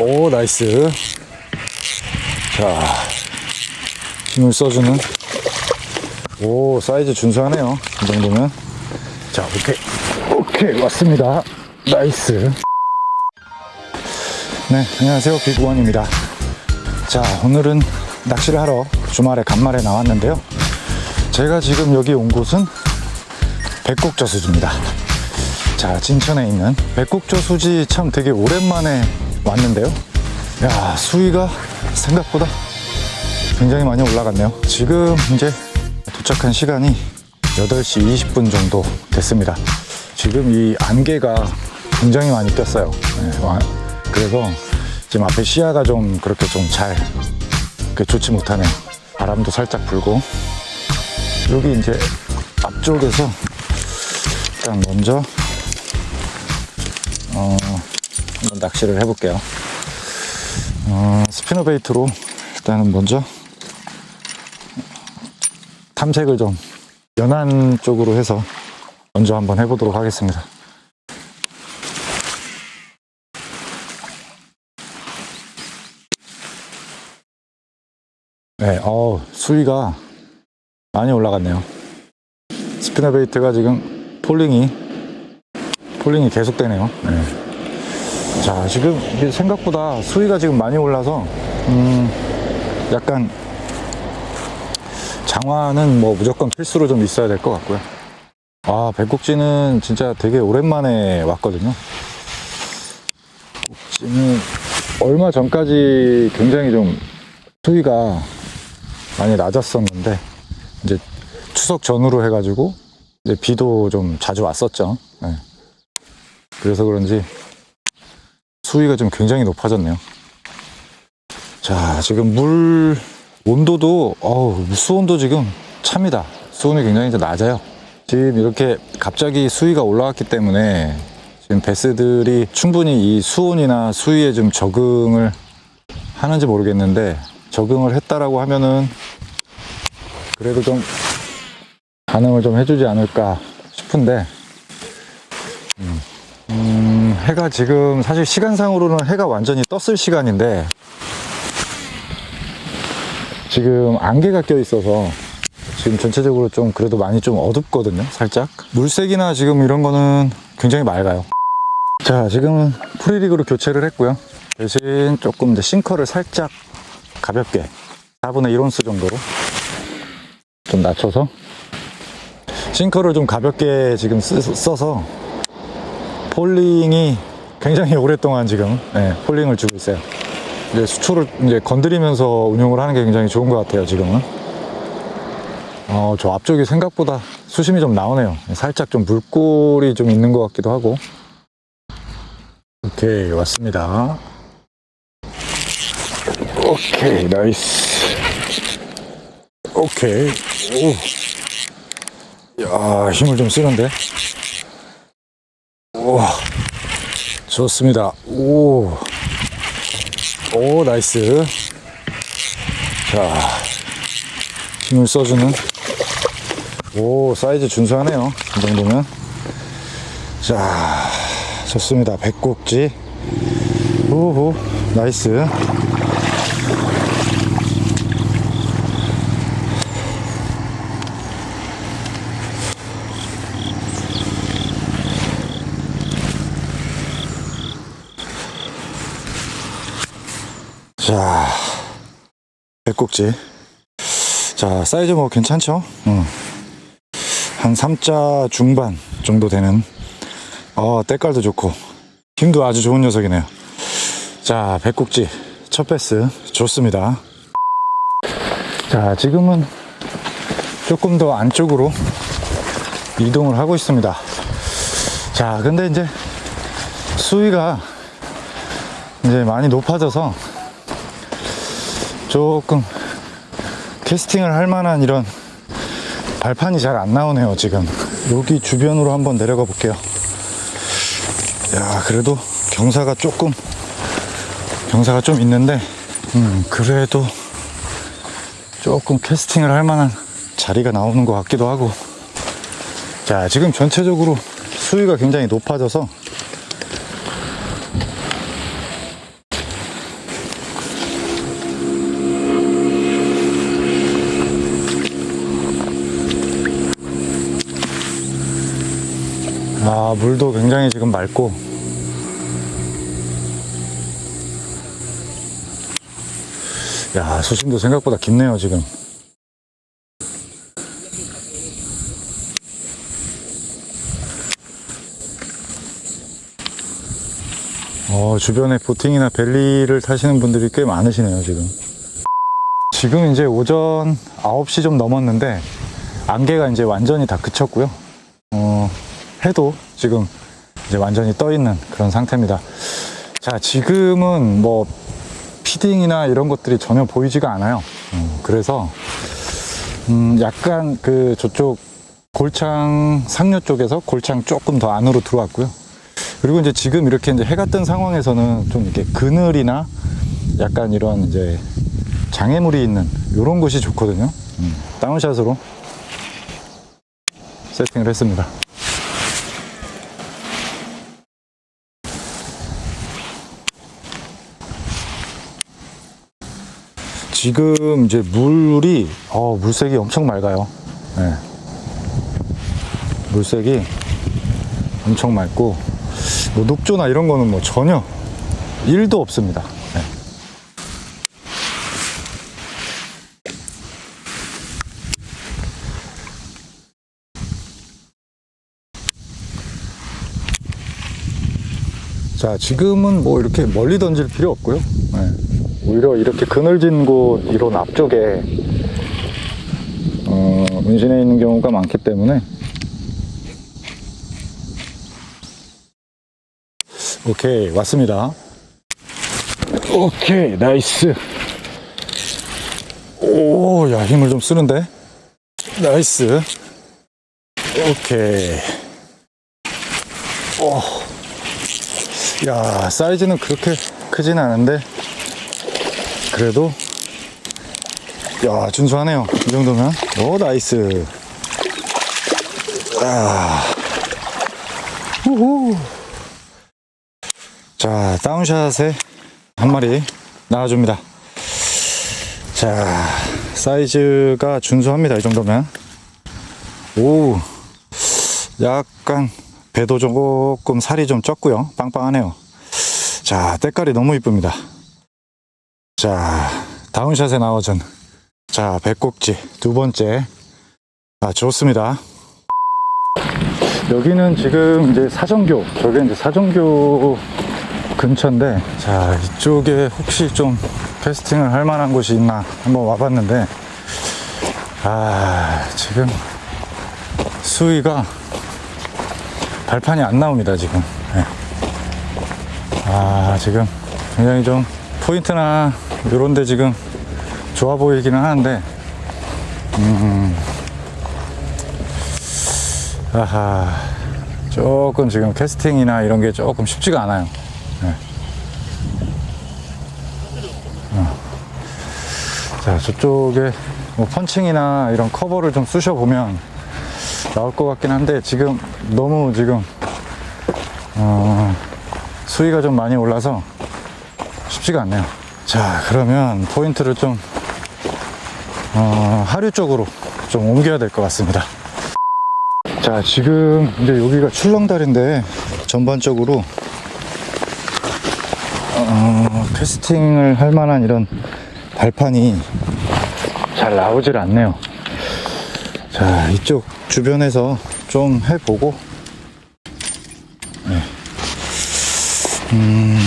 오, 나이스. 자, 힘을 써주는. 오, 사이즈 준수하네요. 이 정도면. 자, 오케이. 오케이, 왔습니다. 나이스. 네, 안녕하세요. 빅원입니다. 자, 오늘은 낚시를 하러 주말에 간만에 나왔는데요. 제가 지금 여기 온 곳은 백곡저수지입니다. 자, 진천에 있는 백곡저수지 참 되게 오랜만에 왔는데요. 야, 수위가 생각보다 굉장히 많이 올라갔네요. 지금 이제 도착한 시간이 8시 20분 정도 됐습니다. 지금 이 안개가 굉장히 많이 꼈어요. 네, 와- 그래서 지금 앞에 시야가 좀 그렇게 좀 잘 좋지 못하네요. 바람도 살짝 불고 여기 이제 앞쪽에서 일단 먼저 어, 한번 낚시를 해볼게요. 어, 스피너 베이트로 일단은 먼저 탐색을 좀 연안 쪽으로 해서 먼저 한번 해보도록 하겠습니다. 네, 어 수위가 많이 올라갔네요. 스피너 베이트가 지금 폴링이 폴링이 계속되네요. 네. 자, 지금 생각보다 수위가 지금 많이 올라서 음, 약간 장화는 뭐 무조건 필수로 좀 있어야 될 것 같고요. 아, 백곡지는 진짜 되게 오랜만에 왔거든요. 곡지는 얼마 전까지 굉장히 좀 수위가 많이 낮았었는데 이제 추석 전후로 해가지고 이제 비도 좀 자주 왔었죠. 네. 그래서 그런지 수위가 좀 굉장히 높아졌네요. 자, 지금 물 온도도 어우, 수온도 지금 참이다. 수온이 굉장히 이제 낮아요. 지금 이렇게 갑자기 수위가 올라왔기 때문에 지금 베스들이 충분히 이 수온이나 수위에 좀 적응을 하는지 모르겠는데 적응을 했다라고 하면은 그래도 좀 반응을 좀 해주지 않을까 싶은데 음, 음, 해가 지금 사실 시간상으로는 해가 완전히 떴을 시간인데 지금 안개가 껴 있어서 지금 전체적으로 좀 그래도 많이 좀 어둡거든요 살짝. 물색이나 지금 이런 거는 굉장히 맑아요. 자 지금은 프리릭으로 교체를 했고요. 대신 조금 이제 싱커를 살짝 가볍게 4분의 1온스 정도로 좀 낮춰서 싱커를 좀 가볍게 지금 쓰- 써서 폴링이 굉장히 오랫동안 지금 네, 폴링을 주고 있어요. 이제 수초를 이제 건드리면서 운용을 하는 게 굉장히 좋은 것 같아요, 지금은. 어, 저 앞쪽이 생각보다 수심이 좀 나오네요. 살짝 좀 물골이 좀 있는 것 같기도 하고. 오케이, 왔습니다. 오케이, 나이스. 오케이. 오. 야, 힘을 좀 쓰는데. 오. 좋습니다. 오. 오, 나이스. 자, 힘을 써주는. 오, 사이즈 준수하네요. 이 정도면. 자, 좋습니다. 백곡지. 오호, 나이스. 자, 백곡지. 자, 사이즈 뭐 괜찮죠? 어. 한 3자 중반 정도 되는, 어, 때깔도 좋고, 힘도 아주 좋은 녀석이네요. 자, 백곡지. 첫 패스. 좋습니다. 자, 지금은 조금 더 안쪽으로 이동을 하고 있습니다. 자, 근데 이제 수위가 이제 많이 높아져서 조금 캐스팅을 할 만한 이런 발판이 잘 안 나오네요 지금. 여기 주변으로 한번 내려가 볼게요. 야 그래도 경사가 조금 경사가 좀 있는데 음 그래도 조금 캐스팅을 할 만한 자리가 나오는 것 같기도 하고. 자 지금 전체적으로 수위가 굉장히 높아져서 아, 물도 굉장히 지금 맑고. 야, 수심도 생각보다 깊네요, 지금. 어, 주변에 보팅이나 벨리를 타시는 분들이 꽤 많으시네요, 지금. 지금 이제 오전 9시 좀 넘었는데, 안개가 이제 완전히 다 그쳤고요. 어, 해도 지금 이제 완전히 떠 있는 그런 상태입니다. 자, 지금은 뭐, 피딩이나 이런 것들이 전혀 보이지가 않아요. 음, 그래서, 음, 약간 그 저쪽 골창 상류 쪽에서 골창 조금 더 안으로 들어왔고요. 그리고 이제 지금 이렇게 이제 해가 뜬 상황에서는 좀 이렇게 그늘이나 약간 이런 이제 장애물이 있는 이런 곳이 좋거든요. 음, 다운샷으로 세팅을 했습니다. 지금 이제 물이 어, 물색이 엄청 맑아요. 네. 물색이 엄청 맑고 뭐 녹조나 이런 거는 뭐 전혀 일도 없습니다. 네. 자, 지금은 뭐 이렇게 멀리 던질 필요 없고요. 네. 오히려 이렇게 그늘진 곳 이런 앞쪽에 어, 운신해 있는 경우가 많기 때문에 오케이 왔습니다. 오케이 나이스. 오, 야 힘을 좀 쓰는데. 나이스. 오케이. 오. 야 사이즈는 그렇게 크진 않은데 그래도 야 준수하네요. 이 정도면. 오 나이스. 아 우후. 자 다운샷에 한 마리 나와줍니다. 자 사이즈가 준수합니다 이 정도면. 오. 약간 배도 조금 살이 좀 쪘고요. 빵빵하네요. 자 때깔이 너무 이쁩니다 자 다운샷에 나오전 자 배꼽지 두 번째. 아 좋습니다. 여기는 지금 이제 사정교 저게 이제 사정교 근처인데 자 이쪽에 혹시 좀 캐스팅을 할 만한 곳이 있나 한번 와봤는데 아 지금 수위가 발판이 안 나옵니다 지금. 네. 아 지금 굉장히 좀 포인트나 이런데 지금 좋아 보이기는 하는데 음 아하 조금 지금 캐스팅이나 이런 게 조금 쉽지가 않아요 네. 어. 자 저쪽에 뭐 펀칭이나 이런 커버를 좀 쑤셔 보면 나올 것 같긴 한데 지금 너무 지금 어, 수위가 좀 많이 올라서 쉽지가 않네요. 자 그러면 포인트를 좀 어, 하류 쪽으로 좀 옮겨야 될 것 같습니다. 자 지금 이제 여기가 출렁다리인데 전반적으로 어, 캐스팅을 할 만한 이런 발판이 잘 나오질 않네요. 자, 이쪽 주변에서 좀 해보고, 네. 음,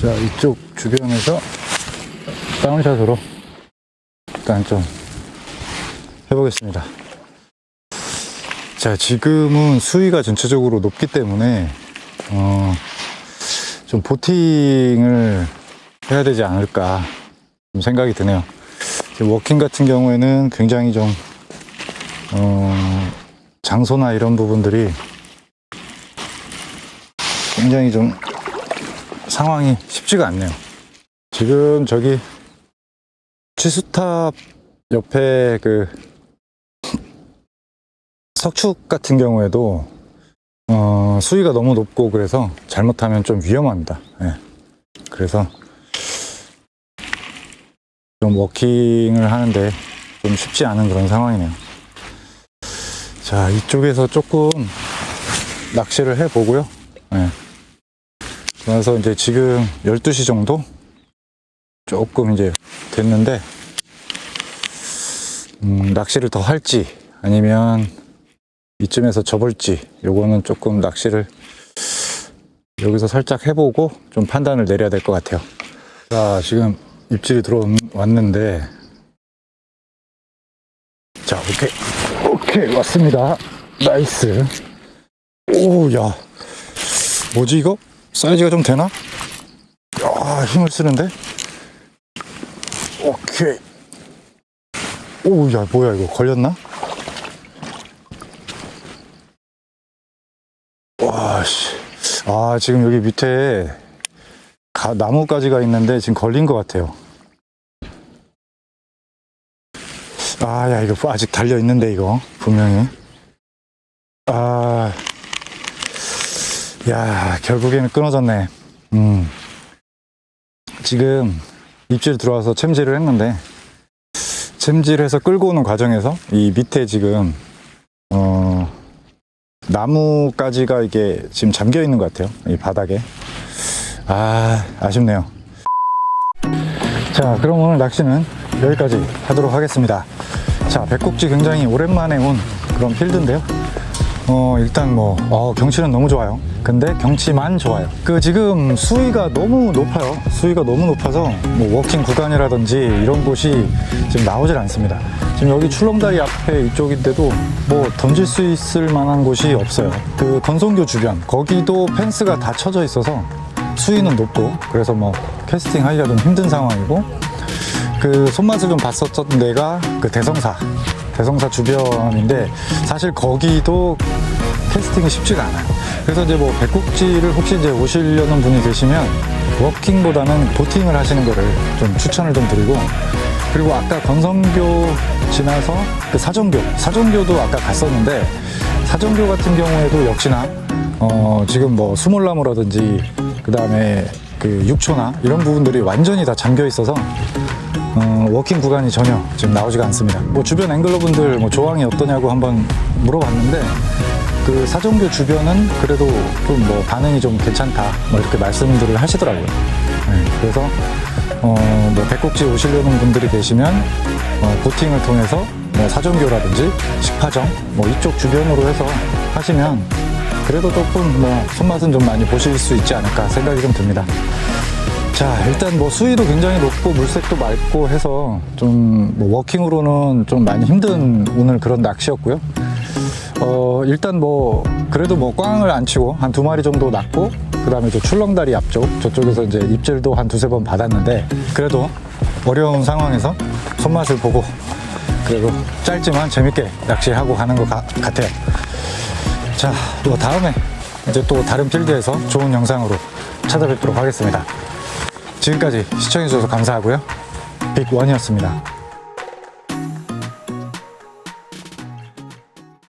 자, 이쪽 주변에서 다운샷으로 일단 좀 해보겠습니다. 자, 지금은 수위가 전체적으로 높기 때문에, 어, 좀 보팅을 해야 되지 않을까 좀 생각이 드네요. 워킹 같은 경우에는 굉장히 좀 어, 장소나 이런 부분들이 굉장히 좀 상황이 쉽지가 않네요. 지금 저기 취수탑 옆에 그 석축 같은 경우에도 어, 수위가 너무 높고 그래서 잘못하면 좀 위험합니다. 예. 그래서 좀 워킹을 하는데 좀 쉽지 않은 그런 상황이네요. 자, 이쪽에서 조금 낚시를 해 보고요. 네. 그래서 이제 지금 12시 정도 조금 이제 됐는데, 음, 낚시를 더 할지 아니면 이쯤에서 접을지 요거는 조금 낚시를 여기서 살짝 해보고 좀 판단을 내려야 될 것 같아요. 자, 지금 입질이 들어왔는데, 자, 오케이. 오케이, 왔습니다. 나이스. 오, 야. 뭐지, 이거? 사이즈가 좀 되나? 야, 힘을 쓰는데? 오케이. 오, 야, 뭐야, 이거. 걸렸나? 와, 씨. 아, 지금 여기 밑에 가- 나무가지가 있는데 지금 걸린 것 같아요. 아, 야, 이거 아직 달려 있는데, 이거. 분명히. 아, 야, 결국에는 끊어졌네. 음. 지금 입질 들어와서 챔질을 했는데, 챔질해서 끌고 오는 과정에서 이 밑에 지금, 어, 나무가지가 이게 지금 잠겨 있는 것 같아요. 이 바닥에. 아, 아쉽네요. 자, 그럼 오늘 낚시는 여기까지 하도록 하겠습니다. 자, 백곡지 굉장히 오랜만에 온 그런 필드인데요. 어, 일단 뭐, 어, 경치는 너무 좋아요. 근데 경치만 좋아요. 그 지금 수위가 너무 높아요. 수위가 너무 높아서 뭐 워킹 구간이라든지 이런 곳이 지금 나오질 않습니다. 지금 여기 출렁다리 앞에 이쪽인데도 뭐 던질 수 있을 만한 곳이 없어요. 그 건성교 주변, 거기도 펜스가 다 쳐져 있어서 수위는 높고 그래서 뭐 캐스팅 하기가 좀 힘든 상황이고 그 손맛을 좀 봤었던 데가 그 대성사 대성사 주변인데 사실 거기도 캐스팅이 쉽지가 않아요. 그래서 이제 뭐 백국지를 혹시 이제 오시려는 분이 계시면 워킹보다는 보팅을 하시는 거를 좀 추천을 좀 드리고 그리고 아까 건성교 지나서 그 사정교 사정교도 아까 갔었는데 사정교 같은 경우에도 역시나 어 지금 뭐 수몰나무라든지 그 다음에 그 육초나 이런 부분들이 완전히 다 잠겨 있어서 어, 워킹 구간이 전혀 지금 나오지가 않습니다. 뭐 주변 앵글러분들 뭐 조항이 어떠냐고 한번 물어봤는데 그 사정교 주변은 그래도 좀 뭐 반응이 좀 괜찮다 뭐 이렇게 말씀들을 하시더라고요. 네, 그래서 어, 뭐 백곡지 오시려는 분들이 계시면 어, 보팅을 통해서 뭐 사정교라든지 식파정 뭐 이쪽 주변으로 해서 하시면 그래도 조금 뭐 손맛은 좀 많이 보실 수 있지 않을까 생각이 좀 듭니다. 자, 일단 뭐 수위도 굉장히 높고 물색도 맑고 해서 좀 뭐 워킹으로는 좀 많이 힘든 오늘 그런 낚시였고요. 어, 일단 뭐 그래도 뭐 꽝을 안 치고 한 두 마리 정도 났고 그 다음에 또 출렁다리 앞쪽 저쪽에서 이제 입질도 한 두세 번 받았는데 그래도 어려운 상황에서 손맛을 보고 그리고 짧지만 재밌게 낚시하고 가는 것 같- 같아요. 자, 또 다음에 이제 또 다른 필드에서 좋은 영상으로 찾아뵙도록 하겠습니다. 지금까지 시청해주셔서 감사하고요. 빅원이었습니다.